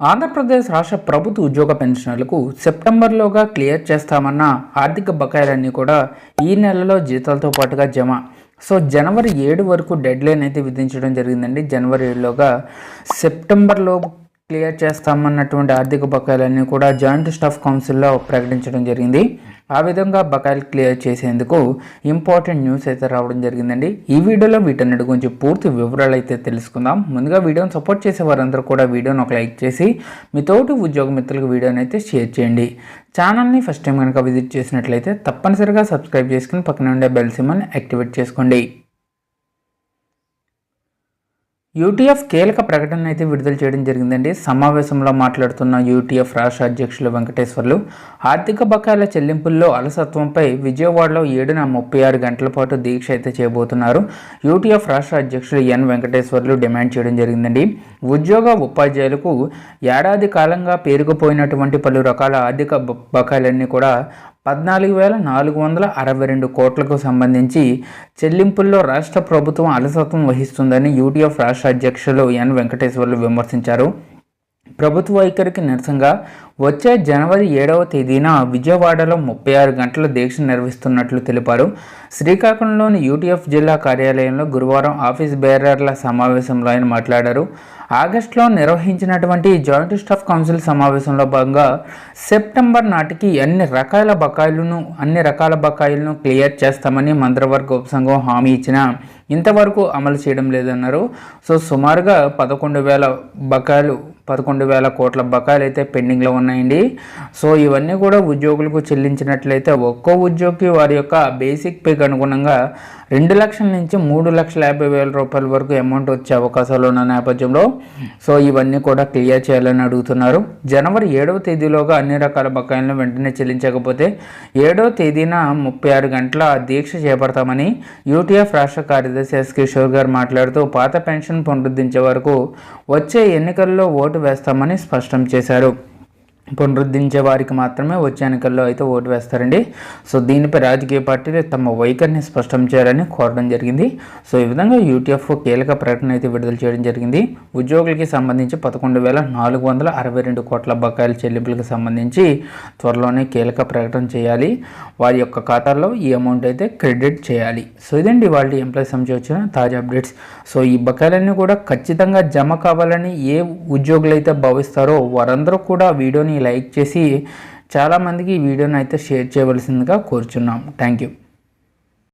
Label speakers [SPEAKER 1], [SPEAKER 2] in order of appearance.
[SPEAKER 1] ఆంధ్రప్రదేశ్ రాష్ట్ర ప్రభుత్వ ఉద్యోగ పెన్షనర్లకు సెప్టెంబర్లోగా క్లియర్ చేస్తామన్న ఆర్థిక బకాయిలన్నీ కూడా ఈ నెలలో జీతాలతో పాటుగా జమ. సో జనవరి ఏడు వరకు డెడ్ లైన్ అయితే విధించడం జరిగిందండి. జనవరి ఏడులోగా సెప్టెంబర్లో క్లియర్ చేస్తామన్నటువంటి ఆర్థిక బకాయిలన్నీ కూడా జాయింట్ స్టాఫ్ కౌన్సిల్లో ప్రకటించడం జరిగింది. ఆ విధంగా బకాయిలు క్లియర్ చేసేందుకు ఇంపార్టెంట్ న్యూస్ అయితే రావడం జరిగిందండి. ఈ వీడియోలో వీటన్నిటి గురించి పూర్తి వివరాలు అయితే తెలుసుకుందాం. ముందుగా వీడియోని సపోర్ట్ చేసే వారందరూ కూడా వీడియోని ఒక లైక్ చేసి మీ తోటి ఉద్యోగ మిత్రులకు వీడియోని అయితే షేర్ చేయండి. ఛానల్ని ఫస్ట్ టైం కనుక విజిట్ చేసినట్లయితే తప్పనిసరిగా సబ్స్క్రైబ్ చేసుకుని పక్కన ఉండే బెల్ సిమ్మని యాక్టివేట్ చేసుకోండి. యూటీఎఫ్ కీలక ప్రకటన అయితే విడుదల చేయడం జరిగిందండి. సమావేశంలో మాట్లాడుతున్న యూటీఎఫ్ రాష్ట్ర అధ్యక్షులు వెంకటేశ్వర్లు ఆర్థిక బకాయిల చెల్లింపుల్లో అలసత్వంపై విజయవాడలో ఏడున ముప్పై ఆరు గంటల పాటు దీక్ష అయితే చేయబోతున్నారు. యూటీఎఫ్ రాష్ట్ర అధ్యక్షులు ఎన్ వెంకటేశ్వర్లు డిమాండ్ చేయడం జరిగిందండి. ఉద్యోగ ఉపాధ్యాయులకు ఏడాది కాలంగా పేరుకుపోయినటువంటి పలు రకాల ఆర్థిక బకాయిలన్నీ కూడా పద్నాలుగు వేల నాలుగు వందల అరవై రెండు కోట్లకు సంబంధించి చెల్లింపుల్లో రాష్ట్ర ప్రభుత్వం అలసత్వం వహిస్తుందని యూటీఎఫ్ రాష్ట్ర అధ్యక్షులు ఎన్ వెంకటేశ్వర్లు విమర్శించారు. ప్రభుత్వ వైఖరికి నిరసనగా వచ్చే జనవరి ఏడవ తేదీన విజయవాడలో ముప్పై ఆరు గంటల దీక్ష నిర్వహిస్తున్నట్లు తెలిపారు. శ్రీకాకుళంలోని యూటీఎఫ్ జిల్లా కార్యాలయంలో గురువారం ఆఫీస్ బేరర్ల సమావేశంలో ఆయన మాట్లాడారు. ఆగస్టులో నిర్వహించినటువంటి జాయింట్ స్టాఫ్ కౌన్సిల్ సమావేశంలో భాగంగా సెప్టెంబర్ నాటికి అన్ని రకాల బకాయిలను అన్ని రకాల బకాయిలను క్లియర్ చేస్తామని మంత్రివర్గ ఉపసంఘం హామీ ఇచ్చిన ఇంతవరకు అమలు చేయడం లేదన్నారు. సో సుమారుగా పదకొండు వేల బకాయిలు పదకొండు వేల కోట్ల బకాయిలు అయితే పెండింగ్లో ఉన్నాయండి. సో ఇవన్నీ కూడా ఉద్యోగులకు చెల్లించినట్లయితే ఒక్కో ఉద్యోగి వారి యొక్క బేసిక్ పేకి అనుగుణంగా రెండు లక్షల నుంచి మూడు లక్షల యాభై వేల రూపాయల వరకు అమౌంట్ వచ్చే అవకాశాలు ఉన్న నేపథ్యంలో సో ఇవన్నీ కూడా క్లియర్ చేయాలని అడుగుతున్నారు. జనవరి ఏడవ తేదీలోగా అన్ని రకాల బకాయిలను వెంటనే చెల్లించకపోతే ఏడవ తేదీన ముప్పై ఆరు గంటల దీక్ష చేపడతామని యూటీఎఫ్ రాష్ట్ర కార్యదర్శి ఎస్ కిషోర్ గారు మాట్లాడుతూ పాత పెన్షన్ పునరుద్ధరించే వరకు వచ్చే ఎన్నికల్లో ఓటు వేస్తామని స్పష్టం చేశారు. పునరుద్ధరించే వారికి మాత్రమే వచ్చే ఎన్నికల్లో అయితే ఓటు వేస్తారండి. సో దీనిపై రాజకీయ పార్టీలు తమ వైఖరిని స్పష్టం చేయాలని కోరడం జరిగింది. సో ఈ విధంగా యూటీఎఫ్ కీలక ప్రకటన అయితే విడుదల చేయడం జరిగింది. ఉద్యోగులకి సంబంధించి పదకొండు వేల నాలుగు వందల అరవై రెండు కోట్ల బకాయిల చెల్లింపులకు సంబంధించి త్వరలోనే కీలక ప్రకటన చేయాలి. వారి యొక్క ఖాతాల్లో ఈ అమౌంట్ అయితే క్రెడిట్ చేయాలి. సో ఇదండి వాళ్ళ ఎంప్లాయీస్ సంబంధించి వచ్చిన తాజా అప్డేట్స్. సో ఈ బకాయిలన్నీ కూడా ఖచ్చితంగా జమ కావాలని ఏ ఉద్యోగులు అయితే భావిస్తారో వారందరూ కూడా వీడియోని లైక్ చేసి చాలామందికి ఈ వీడియోని అయితే షేర్ చేయవలసిందిగా కోరుచున్నాం. Thank you